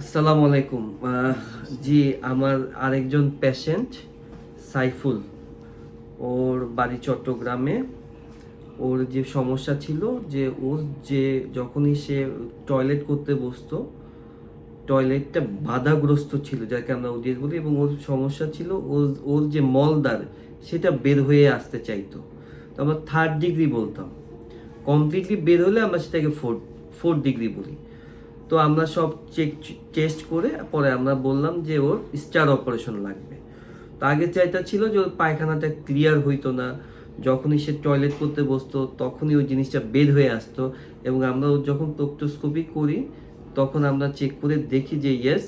আসসালামু আলাইকুম। জি, আমার আরেকজন পেশেন্ট সাইফুল। ওর বাড়ি চট্টগ্রামে। ওর যে সমস্যা ছিল যে, ওর যে যখনই সে টয়লেট করতে বসতো টয়লেটটা বাধাগ্রস্ত ছিল, যাকে আমরা ওডিএস বলি, এবং ওর সমস্যা ছিল ওর ওর যে মলদার সেটা বের হয়ে আসতে চাইতো। তো আমরা থার্ড ডিগ্রি বলতাম। কমপ্লিটলি বের হলে আমরা সেটাকে ফোর্থ ফোর্থ ডিগ্রি বলি। তো আমরা সব চেক টেস্ট করে পরে আমরা বললাম যে ওর স্টার অপারেশন লাগবে। তো আগে চাইটা ছিল যে ওর পায়খানাটা ক্লিয়ার হইতো না, যখনই সে টয়লেট করতে বসতো তখনই ওই জিনিসটা বের হয়ে আসতো এবং আমরা ওর যখন প্রক্টোস্কোপি করি তখন আমরা চেক করে দেখি যে ইয়েস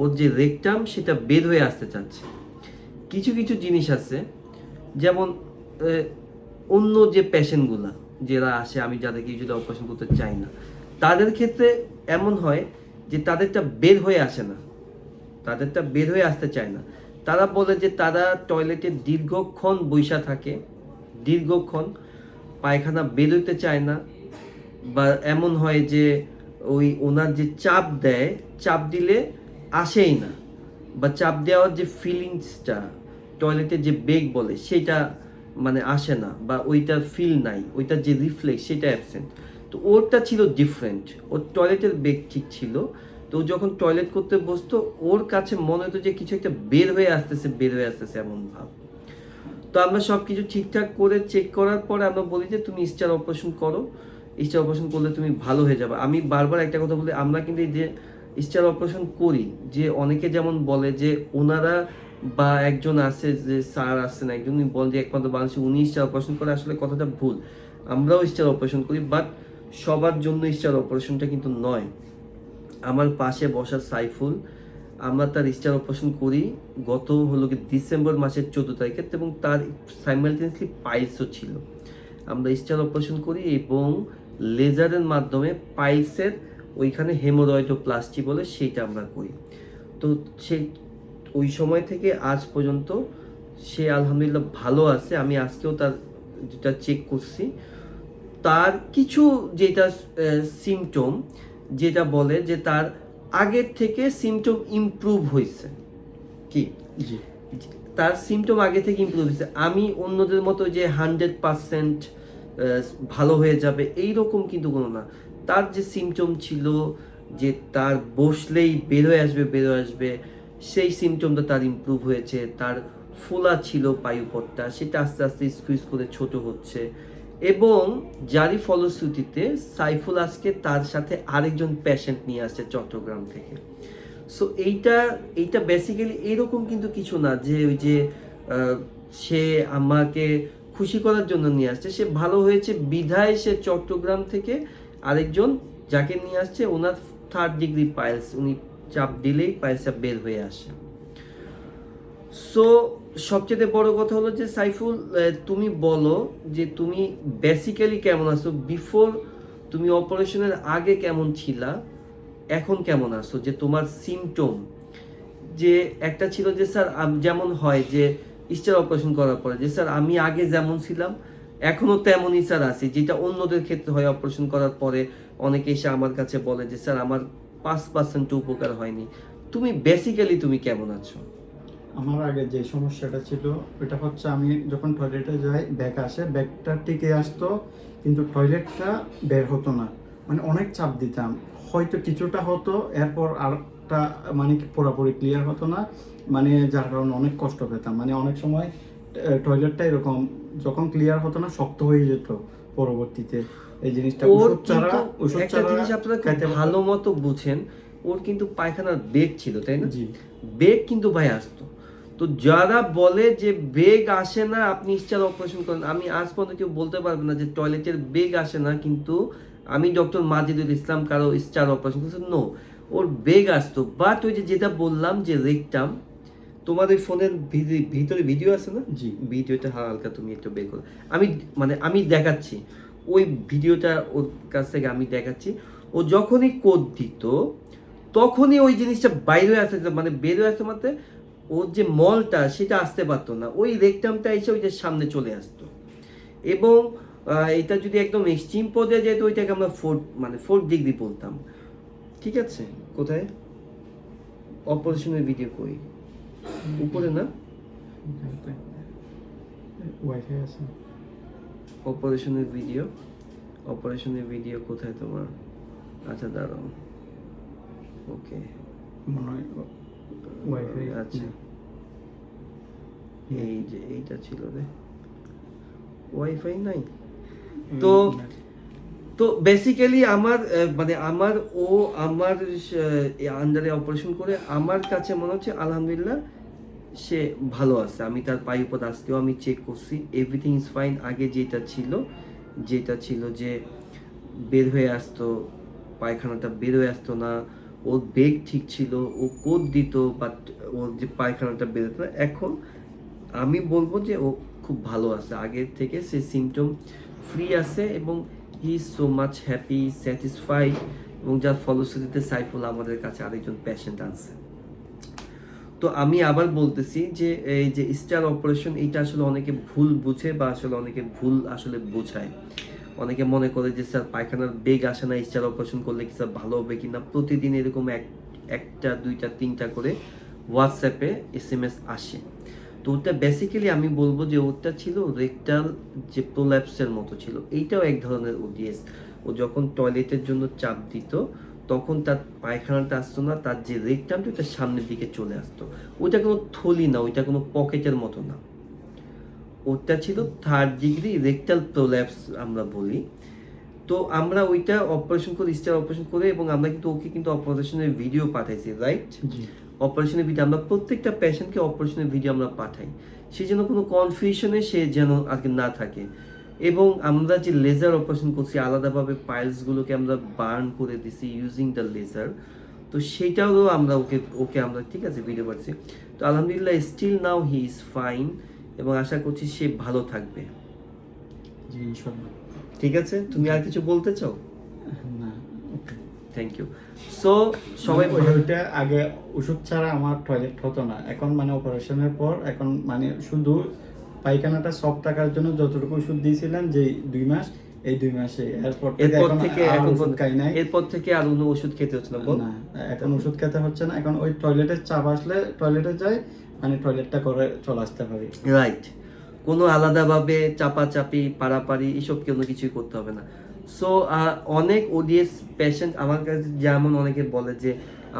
ওর যে রেকটাম সেটা বের হয়ে আসতে চাচ্ছে। কিছু কিছু জিনিস আছে, যেমন অন্য যে পেশেন্টগুলা যারা আসে, আমি যাদেরকে যদি অপারেশন করতে চাই না তাদের ক্ষেত্রে এমন হয় যে তাদেরটা বের হয়ে আসে না। তাদেরটা বের হয়ে আসতে চায় না। তারা বলে যে তারা টয়লেটে দীর্ঘক্ষণ বৈশা থাকে, দীর্ঘক্ষণ পায়খানা বের হইতে চায় না বা এমন হয় যে ওই ওনার যে চাপ দেয়, চাপ দিলে আসেই না বা চাপ দেওয়ার যে ফিলিংসটা টয়লেটে যে বেগ বলে, সেটা মানে আসে না বা ওইটার ফিল নাই, ওইটার যে রিফ্লেক্স সেটা অ্যাবসেন্ট তো ওরটা ছিল ডিফারেন্ট ওর টয়লেটের বেগ ঠিক ছিল। তো যখন টয়লেট করতে বসতো, ওর কাছে মনে হতো যে কিছু একটা বের হয়ে আসতেছে, বের হয়ে আসতেছে এমন ভাব। তো আমরা সব কিছু ঠিকঠাক করে চেক করার পরে আমরা বলি যে, তুমি স্টার অপারেশন করো। স্টার অপারেশন করলে তুমি ভালো হয়ে যাবে। আমি বারবার একটা কথা বলি, আমরা কিন্তু যে স্টার অপারেশন করি, যে অনেকে যেমন বলে যে, ওনারা বা একজন আছে যে স্যার আসছেন একজন বলেন যে, একমাত্র বাংলাদেশে উনি স্টার অপারেশন করে, আসলে কথাটা ভুল। আমরাও স্টার অপারেশন করি বাট সবার জন্য স্টার অপারেশনটা কিন্তু নয়। আমার পাশে বসা সাইফুল, আমরা তার স্টার অপারেশন করি গত হলো কি ডিসেম্বর মাসের চোদ্দ তারিখে এবং তার সাইমালটেনিয়াসলি পাইলসও ছিল। আমরা স্টার অপারেশন করি এবং লেজারের মাধ্যমে পাইলসের ওইখানে হেমোরয়েডোপ্লাস্টি বলে সেইটা আমরা করি। তো সেই ওই সময় থেকে আজ পর্যন্ত সে আলহামদুলিল্লাহ ভালো আছে, আমি আজকেও তার যেটা চেক করছি। তার কিছু যেটা সিমটম যেটা বলে যে তার আগের থেকে সিমটম ইমপ্রুভ হয়েছে কি? তার সিমটম আগে থেকে ইমপ্রুভ হয়েছে আমি অন্যদের মতো যে হান্ড্রেড পারসেন্ট ভালো হয়ে যাবে এই রকম কিন্তু কোনো না। তার যে সিমটম ছিল যে তার বসলেই বের হয়ে আসবে বের হয়ে আসবে সেই সিমটমটা তার ইমপ্রুভ হয়েছে। তার ফোলা ছিল পায়ুপথটা সেটা আস্তে আস্তে স্কুইজ করে ছোট হচ্ছে। এবং যারই ফলশ্রুতিতে সাইফুল আজকে তার সাথে আরেকজন পেশেন্ট নিয়ে আসছে চট্টগ্রাম থেকে। সো এইটা এইটা বেসিক্যালি এরকম কিন্তু কিছু না যে ওই যে সে আমাকে খুশি করার জন্য নিয়ে আসছে। সে ভালো হয়েছে, বিধায় সে চট্টগ্রাম থেকে আরেকজন যাকে নিয়ে আসছে, ওনার থার্ড ডিগ্রি পাইলস উনি চাপ দিলেই পাইলসটা বের হয়ে আসে। সো সবচেয়ে বড় কথা হলো যে, সাইফুল তুমি বলো যে, তুমি বেসিক্যালি কেমন আছো? বিফোর তুমি অপারেশনের আগে কেমন ছিলা, এখন কেমন আছো? যে, তোমার সিমটম যে, একটা ছিল যে, স্যার যেমন হয় যে, স্টার অপারেশন করার পরে যে, স্যার, আমি আগে যেমন ছিলাম, এখনও তেমনই স্যার আছি। যেটা অন্যদের ক্ষেত্রে হয় অপারেশন করার পরে অনেকে এসে আমার কাছে বলে যে, স্যার, আমার পাঁচ পার্সেন্ট উপকার হয়নি। তুমি বেসিক্যালি তুমি কেমন আছো? আমার আগে যে সমস্যাটা ছিল ওটা হচ্ছে আমি যখন টয়লেটে যাই ব্যাগ আসে ব্যাগটা টিকে আসতো কিন্তু টয়লেটটা বের হতো না। মানে অনেক চাপ দিতাম। হয়তো কিছুটা হতো এরপর আরটা মানে পুরোপুরি ক্লিয়ার হতো না। মানে যার কারণে অনেক কষ্ট পেতাম। মানে অনেক সময় টয়লেটটা এরকম যখন ক্লিয়ার হতো না শক্ত হয়ে যেত পরবর্তীতে। এই জিনিসটা ওষুধ ছাড়া ওষুধ ছাড়া জিনিস আপনারা ভালো মতো বুঝেন ওর কিন্তু পায়খানার বেগ ছিল তাই না? জি। বেগ কিন্তু ভাই আসতো। তো যারা বলে যে বেগ আসে না আপনি স্টার অপারেশন করেন। আমি আজ পর্যন্ত কেউ বলতে পারবে না যে টয়লেটের বেগ আসে না কিন্তু আমি ডক্টর মাজিদুল ইসলাম কারও স্টার অপারেশন করছে। নো ওর বেগ আসতো। বাট ওই যে যেটা বললাম যে রেকটাম তোমার ওই ফোনের ভিতরে ভিডিও আছে না? জি। ভিডিওটা হালকা তুমি একটু বের করো। আমি মানে আমি দেখাচ্ছি। ওই ভিডিওটা ওর কাছ থেকে আমি দেখাচ্ছি। ও যখনই কোড দিত তখনই ওই জিনিসটা বাইরে আসতে মানে বের হয়ে আসতে মাত্র ওর যে মলটা সেটা আসতে পারতো না। ওই রেকটামটা এসে ওই যে সামনে চলে আসতো। এবং এটা যদি একদম এক্সট্রিম পর্যায়ে যেত ওইটাকে আমরা ফোর্থ মানে ফোর্থ ডিগ্রি বলতাম। ঠিক আছে? কোথায়? অপারেশনের ভিডিও কই? উপরে না? ওয়াইফাই আছে। অপারেশনের ভিডিও অপারেশনের ভিডিও কোথায় তোমার? আচ্ছা দাঁড়াও। ওকে মনে হয় ওয়াইফাই আচ্ছা। এই যে এইটা ছিল রে। ওয়াইফাই নাই? তো তো বেসিক্যালি আমার মানে আমার ও আমার আন্ডারে অপারেশন করে আমার কাছে মনে হচ্ছে আলহামদুলিল্লাহ সে ভালো আছে। আমি তার পাই উপর আসতেও আমি চেক করছি। এভরিথিং ইজ ফাইন আগে যেটা ছিল যেটা ছিল যে বের হয়ে আসতো পায়খানাটা বের হয়ে আসতো না ওর বেগ ঠিক ছিল, ও কোদ দিত বাট ওর যে পায়খানাটা বেরোতো না এখন আমি বলব যে ও খুব ভালো আছে। আগের থেকে সে সিমটম ফ্রি আছে এবং he so much happy satisfied এবং যার ফলশ্রুতিতে সাইফুল আমাদের কাছে আরেকজন প্যাশেন্ট আনছে তো আমি আবার বলতেছি যে এই যে স্টার অপারেশন এইটা আসলে অনেকে ভুল বুঝে বা আসলে অনেকে ভুল আসলে বোঝায়। অনেকে মনে করে যে, স্যার, পায়খানার বেগ আসে না, স্টার অপারেশন করলে কি স্যার ভালো হবে কিনা? প্রতিদিন এরকম এক, একটা, দুইটা, তিনটা করে হোয়াটসঅ্যাপে এস এম এস আসে। তো ওটা বেসিক্যালি আমি বলব যে, ওটা ছিল রেকটাল যে প্রোল্যাপসের মতো ছিল। এইটাও এক ধরনের ওডিএস ও যখন টয়লেটের জন্য চাপ দিত, তখন তার পায়খানাটা আসতো না, তার যে রেকটামটা ওটা সামনের দিকে চলে আসতো। ওইটা কোনো থলি না, ওইটা কোনো পকেটের মতো না। ওটা ছিল থার্ড ডিগ্রি রেকটাল প্রোল্যাপস আমরা বলি। তো আমরা ওইটা অপারেশন করে স্টার অপারেশন করে এবং আমরা কিন্তু ওকে কিন্তু অপারেশনের ভিডিও পাঠাইছি রাইট অপারেশনের ভিডিও আমরা প্রত্যেকটা পেশেন্টকে অপারেশনের ভিডিও আমরা পাঠাই। সে যেন কোনো কনফিউশনে সে যেন আর কি না থাকে। এবং আমরা যে লেজার অপারেশন করছি আলাদাভাবে পাইলসগুলোকে আমরা বার্ন করে দিছি ইউজিং দ্য লেজার তো সেইটাও আমরা ওকে ওকে আমরা ঠিক আছে ভিডিও পাচ্ছি তো আলহামদুলিল্লাহ still now he is fine এবং আশা করছি সে ভালো থাকবে। জি ঠিক আছে? তুমি আর কিছু বলতে চাও? না। থ্যাংক ইউ সো সবাই ওইটা আগে ওষুধ ছাড়া আমার টয়লেট হতো না। এখন মানে অপারেশনের পর এখন মানে শুধু পায়খানাটা সব টাকার জন্য যতটুকু ওষুধ দিয়েছিলেন যে দুই মাস এই দুই মাসে। এরপর থেকে এখন আর এখন ওষুধ খাই নাই। এরপর থেকে আর কোনো ওষুধ খেতে হচ্ছে না না এখন ওষুধ খেতে হচ্ছে না। এখন ওই টয়লেটের চাপ আসলে টয়লেটে যাই মানে টয়লেটটা করে চলে আসতে পারি। রাইট কোনো আলাদাভাবে চাপাচাপি পাড়াপাড়ি এসব কোনো কিছুই করতে হবে না। সো অনেক ওডিএস পেশেন্ট আমার কাছে যেমন অনেকে বলে যে,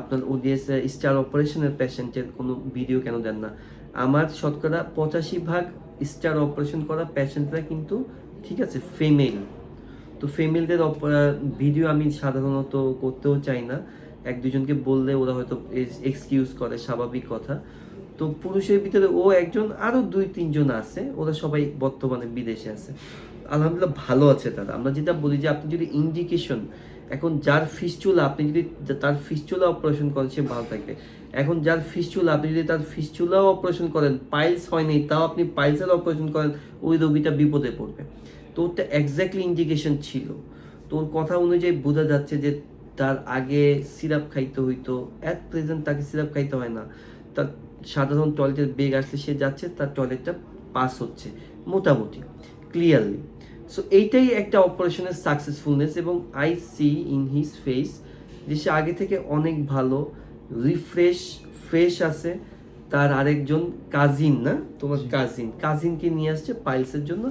আপনার ওডিএস স্টার অপারেশনের পেশেন্টের কোনো ভিডিও কেন দেন না? আমার শতকরা পঁচাশি ভাগ স্টার অপারেশন করা পেশেন্টরা কিন্তু ঠিক আছে ফিমেল তো ফিমেলদের ভিডিও আমি সাধারণত করতেও চাই না। এক দুজনকে বললে ওরা হয়তো এক্সকিউজ করে, স্বাভাবিক কথা। তো পুরুষের ভিতরে ও একজন, আরও দুই, তিনজন আছে। ওরা সবাই বর্তমানে বিদেশে আছে। আলহামদুলিল্লাহ ভালো আছে তারা। আমরা যেটা বলি যে আপনি যদি ইন্ডিকেশন এখন যার ফিস্চুলা আপনি যদি তার ফিস্চুলা অপারেশন করেন, সে ভালো থাকবে। এখন যার ফিস্চুলা আপনি যদি তার ফিস্চুলাও অপারেশন করেন পাইলস হয়নি তাও আপনি পাইলসের অপারেশন করেন, ওই রোগীটা বিপদে পড়বে। তো ওটা এক্স্যাক্টলি ইন্ডিকেশন ছিল। তো ওর কথা অনুযায়ী বোঝা যাচ্ছে যে তার আগে সিরাপ খাইতে হইতো। অ্যাট প্রেজেন্ট তাকে সিরাপ খাইতে হয় না। তার সাধারণ টয়লেটের বেগ আসলে সে যাচ্ছে তার টয়লেটটা পাস হচ্ছে মোটামুটি ক্লিয়ারলি সো এইটাই একটা অপারেশনের সাকসেসফুলনেস এবং I see in his face যে সে আগে থেকে অনেক ভালো রিফ্রেশ ফ্রেশ আছে। তার আরেকজন কাজিন না তোমার কাজিন কাজিনকে নিয়ে আসছে পাইলসের জন্য।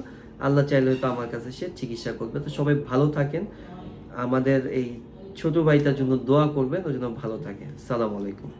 আল্লাহ চাইলে হয়তো আমার কাছে সে চিকিৎসা করবে। তো সবাই ভালো থাকেন। আমাদের এই ছোট ভাইটার জন্য দোয়া করবেন ওই জন্য ভালো থাকে সালাম আলাইকুম।